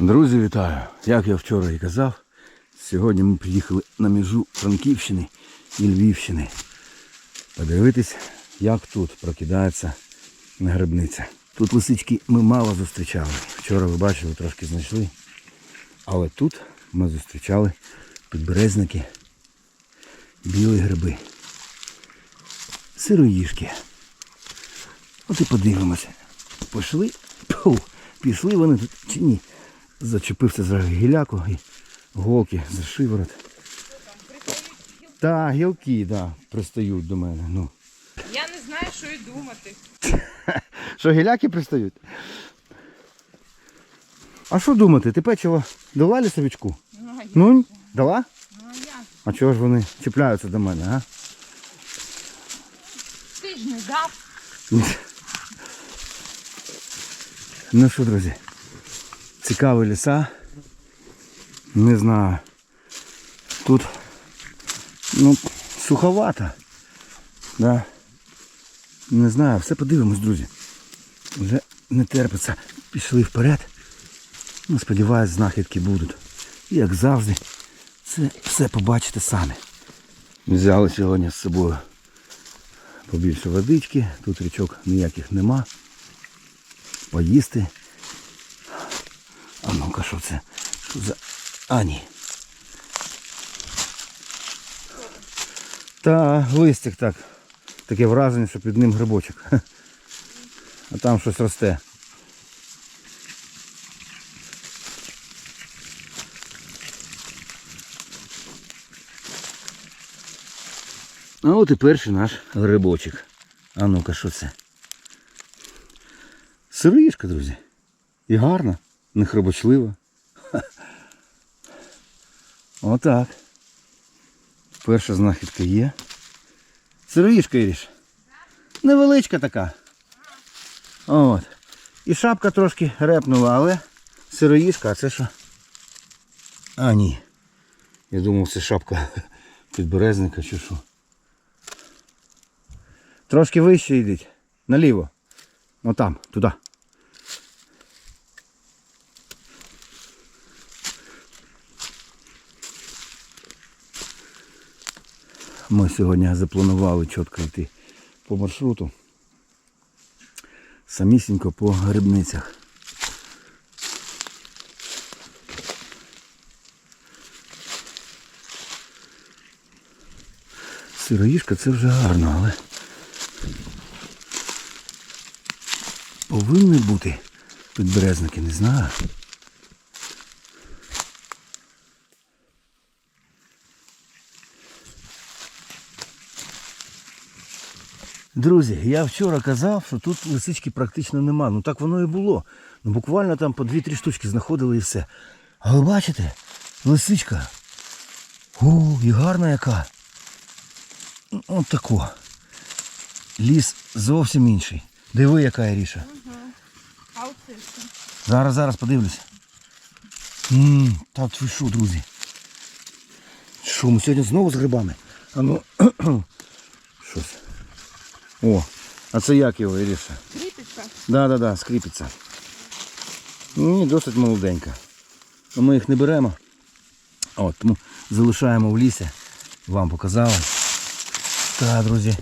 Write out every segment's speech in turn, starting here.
Друзі, вітаю! Як я вчора і казав, сьогодні ми приїхали на межу Франківщини і Львівщини. Подивитись, як тут прокидається грибниця. Тут лисички ми мало зустрічали. Вчора ви бачили, трошки знайшли. Але тут ми зустрічали підберезники, білі гриби, сироїшки. От і подивимося. Пішли, пішли вони тут чи ні. Зачепився за гіляку і голки за шиворот. Та, гілки, да, пристають до мене. Ну. Я не знаю, що і думати. Що гіляки пристають? А що думати? Ти печиво дала лісовичку? Ну, я, Ну, дала? ну, а я. А чого ж вони чіпляються до мене, а? Ти ж не дав. Ну що, друзі, цікаві ліса. Не знаю. Тут ну, суховато. Да. Не знаю, все подивимось, друзі. Вже не терпиться. Пішли вперед. Ну, сподіваюсь, знахідки будуть. І як завжди, це все побачите самі. Взяли сьогодні з собою побільше водички. Тут річок ніяких нема поїсти. Що це? Що за... А. Та листик так. Таке враження, що під ним грибочок. А там щось росте. А от і перший наш грибочок. А ну-ка, що це? Сироїшка, друзі. І гарна, не хребочлива. Ха. Отак. Перша знахідка є. Сироїшка, Іріш. Невеличка така. От. І шапка трошки репнула, але сироїшка, а це що? А, ні. Я думав, це шапка підберезника чи що. Трошки вище йдіть. Наліво. Отам, туди. Ми сьогодні запланували чітко йти по маршруту. Самісінько по грибницях. Сироїшка це вже гарно, але повинні бути підберезники, не знаю. Друзі, я вчора казав, що тут лисички практично нема. Ну так воно і було. Ну буквально там по 2-3 штучки знаходили і все. А ви бачите, лисичка. О, і гарна яка. Ну, От тако. Ліс зовсім інший. Диви, яка Іріша. А оце? Зараз, зараз подивлюся. Ммм, та ви що, друзі? Що, ми сьогодні знову з грибами? А ну. О, а це як його, Іріша? Кріпиться? Да, да, да, скріпиться. Ні, досить молоденька. Ми їх не беремо. От, тому залишаємо в лісі. Вам показали. Так, друзі.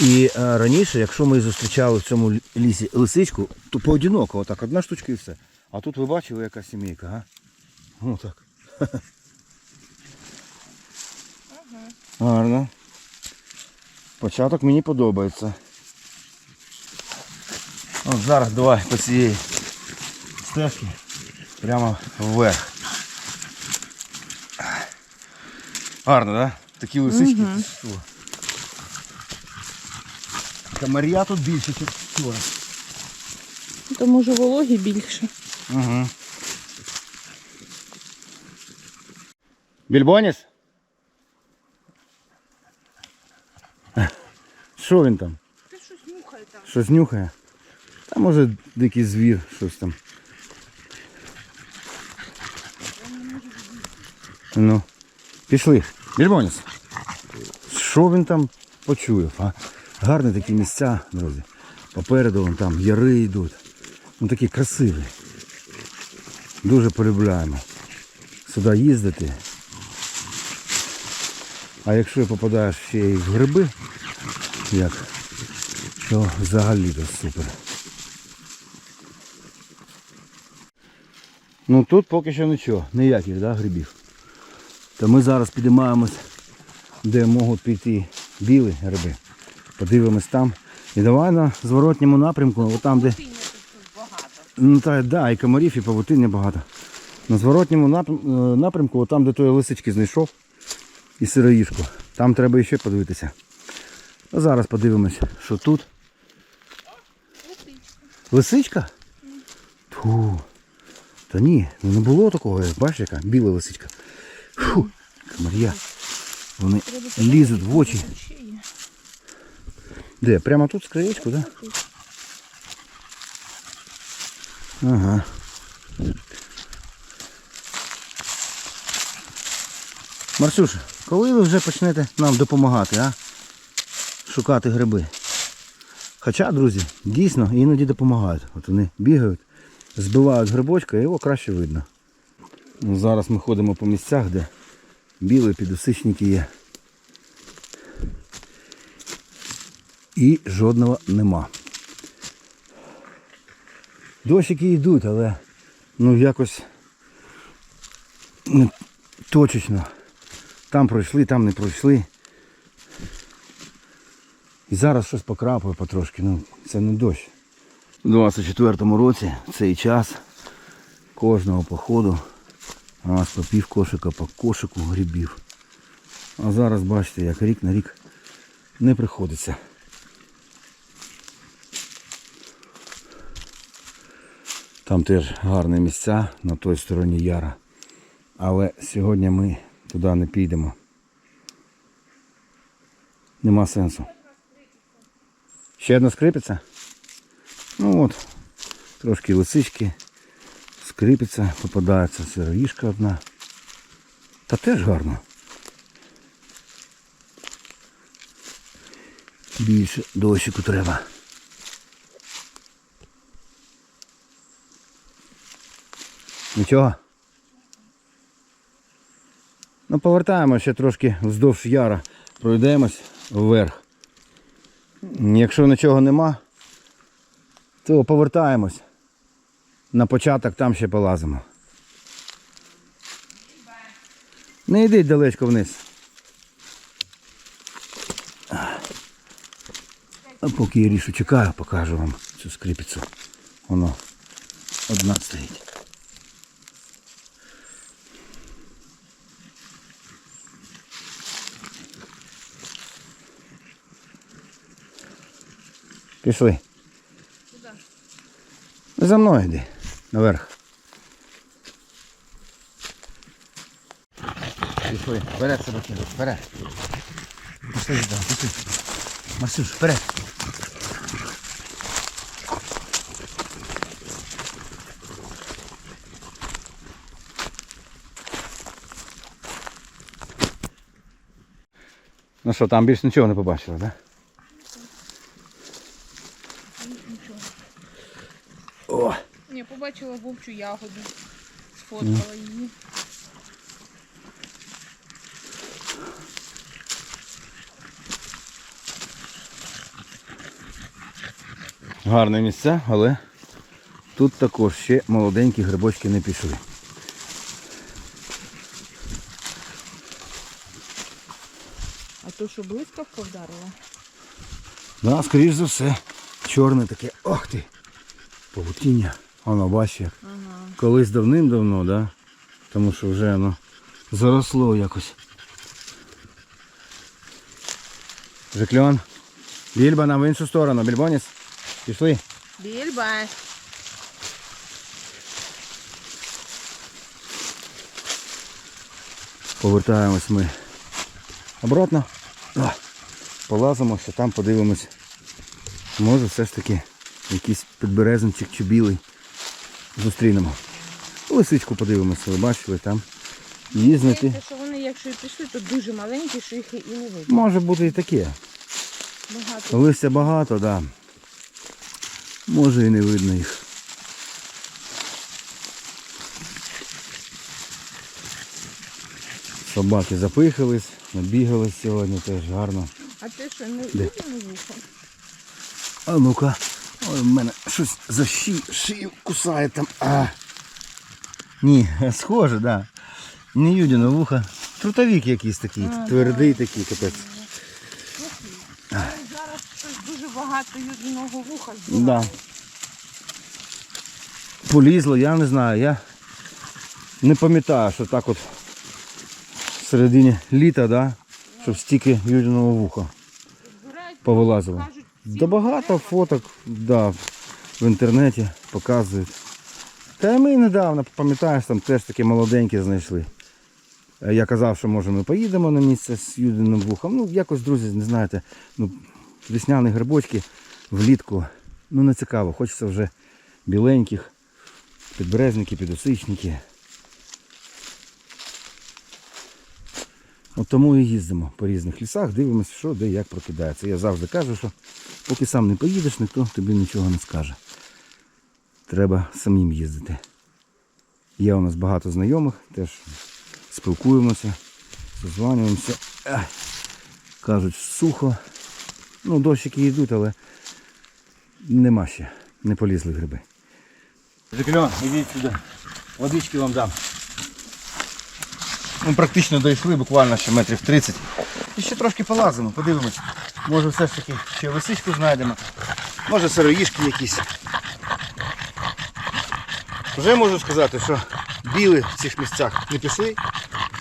І е, раніше, якщо ми зустрічали в цьому лісі лисичку, то поодиноко, отак, одна штучка і все. А тут ви бачили, яка сімейка, а? Ну так. Гарно. Початок мені подобається. От зараз давай по цієї стежки прямо вверх. Гарно, да? Такі лисички. що? Комар'я тут більше, ніж вчора. То може вологі більше. Угу. Більбоніс? Що він там? Ти щось нюхає там. Щось нюхає? Та може дикий звір, щось там. Ну, пішли. Більбоніс. Що він там почує? А? Гарні такі місця, друзі. Попереду вон там яри йдуть. Ну такі красиві. Дуже полюбляємо сюди їздити. А якщо попадаєш ще й в гриби, як, то взагалі то супер. Ну тут поки що нічого, ніяких да, грибів. То ми зараз підіймаємось, де можуть піти білі гриби. Подивимось там. І давай на зворотньому напрямку, отам, де. Ну так, да, і комарів, і павутиння багато. На зворотньому е, напрямку, там, де той лисички знайшов, і сироїшку. Там треба ще подивитися. А зараз подивимось, що тут. Лисичка? Фу. Та ні, ну не було такого, бачиш, яка біла лисичка. Фу, комар'я. Вони лізуть в очі. Де? Прямо тут з краєчку, так? Да? Ага. Марсюш, коли ви вже почнете нам допомагати, а? Шукати гриби. Хоча, друзі, дійсно іноді допомагають. От вони бігають, збивають грибочка і його краще видно. Ну, Зараз ми ходимо по місцях, де білі підусичники є. І жодного нема. Дощики йдуть, але ну якось не точечно. Там пройшли, там не пройшли. І зараз щось покрапує потрошки, ну це не дощ. У 24-му році цей час кожного походу у нас по пів кошика, по кошику грибів. А зараз бачите, як рік на рік не приходиться. Там теж гарні місця на той стороні Яра. Але сьогодні ми туди не підемо. Нема сенсу. Ще одна скрипиця? Ну от, трошки лисички, скрипиця, попадається сироїшка одна. Та теж гарно. Більше дощику треба. Нічого. Ну, повертаємо ще трошки вздовж яра. Пройдемось вверх. Якщо нічого нема, то повертаємось. На початок там ще полазимо. Не йдіть далечко вниз. А поки я рішу чекаю, покажу вам цю скрипицю. Воно одна стоїть. Пішли. Куди? За мною йди. Наверх. Пішли. Вперед себе. Вперед. Пішли, да, пішли. Масюш, вперед. Ну що, там більше нічого не побачили, так? О! Ні, побачила вовчу ягоду. Сфоткала її. Гарне місце, але тут також ще молоденькі грибочки не пішли. А то що блискавка вдарила? Да, скоріш за все, чорне таке. Ох ти! Павутіння. Воно бачиш як. Ага. Колись давним-давно, да? Тому що вже воно заросло якось. Жекльон. Більба нам в іншу сторону. Більбоніс. Пішли. Більба. Повертаємось ми обратно. О, полазимо, ще там подивимось. Може все ж таки якийсь підберезанчик чи білий зустрінемо. Лисичку подивимося, ви бачили там. Її знайти. Що вони, якщо і пішли, то дуже маленькі, що їх і не видно. Може бути і таке. Багато. Листя багато, так. Да. Може і не видно їх. Собаки запихались, набігались сьогодні, теж гарно. А ти що не видно вухо? А ну-ка. Ой, в мене щось за шию, шию кусає там. А. Ні, схоже, так. Да. Не юдіно вуха. Трутовік якийсь такий, А, твердий такий, капець. Зараз щось дуже багато юдиного вуха Да. Полізло, я не знаю. Я не пам'ятаю, що так от в середині літа, да, щоб стільки юдіного вуха повилазило. Да багато фоток да, в інтернеті показують. Та й ми недавно, пам'ятаєш, там теж такі молоденькі знайшли. Е, Я казав, що може ми поїдемо на місце з Юдиним вухом. Ну, якось, друзі, не знаєте, ну, весняні грибочки влітку, ну не цікаво, хочеться вже біленьких, підберезники, підосичники. От тому і їздимо по різних лісах, дивимося, що де як прокидається. Я завжди кажу, що поки сам не поїдеш, ніхто тобі нічого не скаже. Треба самим їздити. Є у нас багато знайомих, теж спілкуємося, созванюємося. Кажуть, сухо. Ну, дощики йдуть, але нема ще. Не полізли гриби. Жекельон, ідіть сюди. Водички вам дам. Ми практично дійшли, буквально ще метрів 30. І ще трошки полазимо, подивимось. Може все ж таки ще лисичку знайдемо. Може сироїшки якісь. Вже можу сказати, що біли в цих місцях не пішли,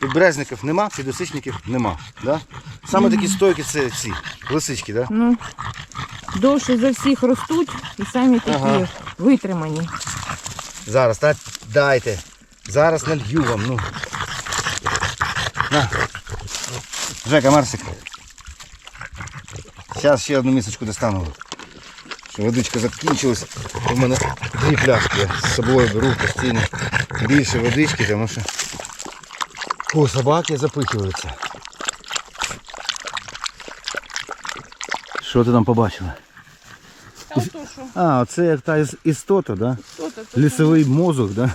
підберезників нема, підосичників нема. Да? Саме такі стойки це ці лисички, да? Ну, довше за всіх ростуть і самі такі Ага. витримані. Зараз, та, дайте. Зараз налью вам. Ну. На. Жека, Марсик. Зараз ще одну місочку достану. Що водичка закінчилась. У мене дві пляшки. Я з собою беру постійно більше водички, тому що О, собаки запихуються. Що ти там побачила? Та ото що? А, це як та істота, да? Хто то? Лісовий мозок, да?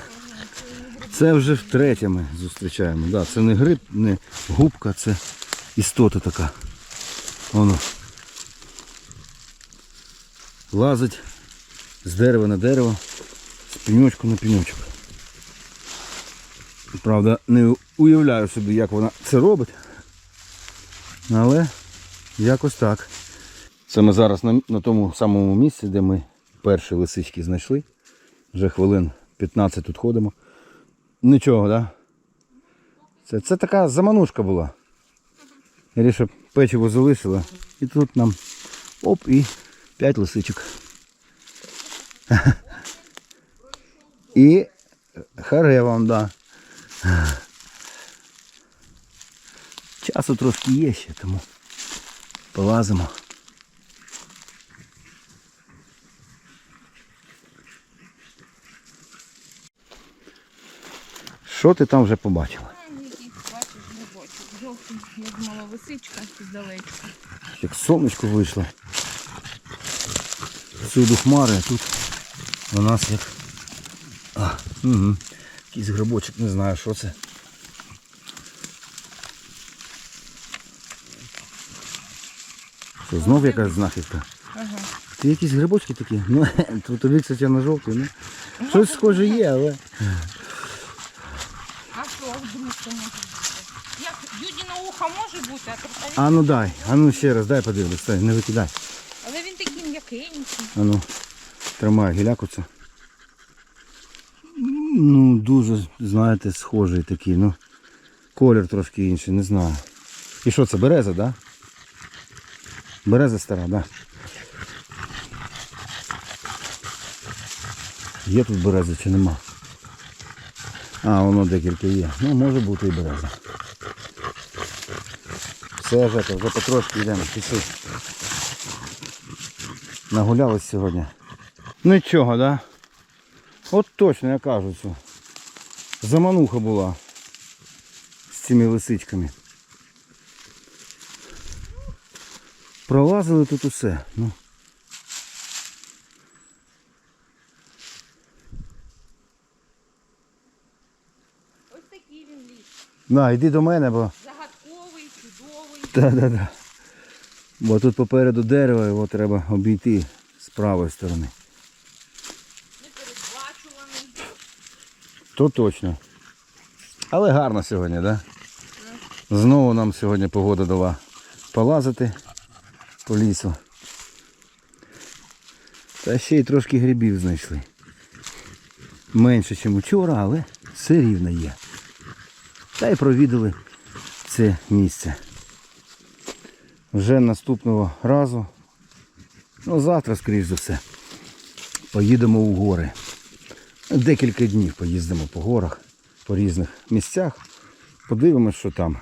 Це вже втретє ми зустрічаємо. Да, це не гриб, не губка, це істота така. Воно. Лазить з дерева на дерево, з пеньочку на пеньочок. Правда, не уявляю собі, як вона це робить. Але якось так. Це ми зараз на, на тому самому місці, де ми перші лисички знайшли. Вже хвилин 15 тут ходимо. Нічого, так? Да? Це, це така заманушка була. Ріша печиво залишила. І тут нам оп і 5 лисичок. І харе вам, да. Часу трошки є ще, тому полазимо. Що ти там вже побачила? Жовтий, я думала, лисичка здалечка. Як сонечко вийшло. Всюди хмари, а тут у нас як. А, угу. Якийсь грибочок, не знаю, що це. Що, знов якась знахідка? Ага. Ти якісь грибочки такі? Ну, трутовик, кстати, на жовтий, ну. Щось схоже є, але. Може бути? Як юдіна ухо може бути, а трутовик? А ну дай, а ну ще раз, дай подивлюсь, стой, не викидай. Але він такий м'якенький. А ну, тримай гіляку це. Ну, дуже, знаєте, схожий такий, ну. Колір трошки інший, не знаю. І що це, береза, так? Да? Береза стара, так. Да. Є тут береза чи нема? А, воно декілька є. Ну, може бути і береза. Все, Жека, вже потрошки йдемо, пішли. Нагулялись сьогодні. Нічого, да? От точно я кажу цю. Замануха була з цими лисичками. Пролазили тут усе. Ну. Ось такий він ліс. На, йди до мене, бо. Загадковий, чудовий. Та-да-да. Бо тут попереду дерево, його треба обійти з правої сторони. Непередбачуваний. То точно. Але гарно сьогодні, так? Да? Знову нам сьогодні погода дала полазити по лісу. Та ще й трошки грибів знайшли. Менше, ніж вчора, але все рівно є. Та й провідали це місце. Вже наступного разу, ну завтра, скоріш за все, поїдемо у гори. Декілька днів поїздимо по горах, по різних місцях. Подивимось, що там.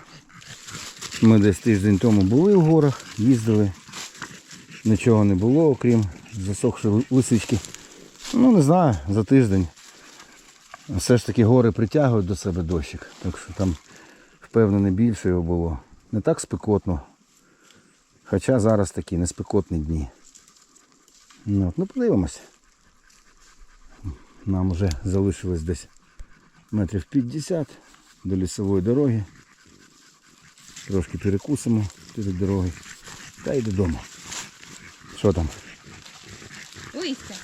Ми десь тиждень тому були в горах, їздили. Нічого не було, окрім засохшої лисички. Ну, не знаю, за тиждень. Все ж таки гори притягують до себе дощик. Так що там, впевнений, більше його було. Не так спекотно. Хоча зараз такі неспекотні дні. Ну, от, ну подивимось. Нам вже залишилось десь метрів 50 до лісової дороги. Трошки перекусимо перед дорогою. Та й додому. Що там? Листя.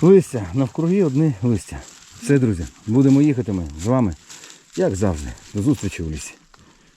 Листя, навкруги одні листя. Все, друзі, будемо їхати ми з вами, як завжди. До зустрічі у лісі.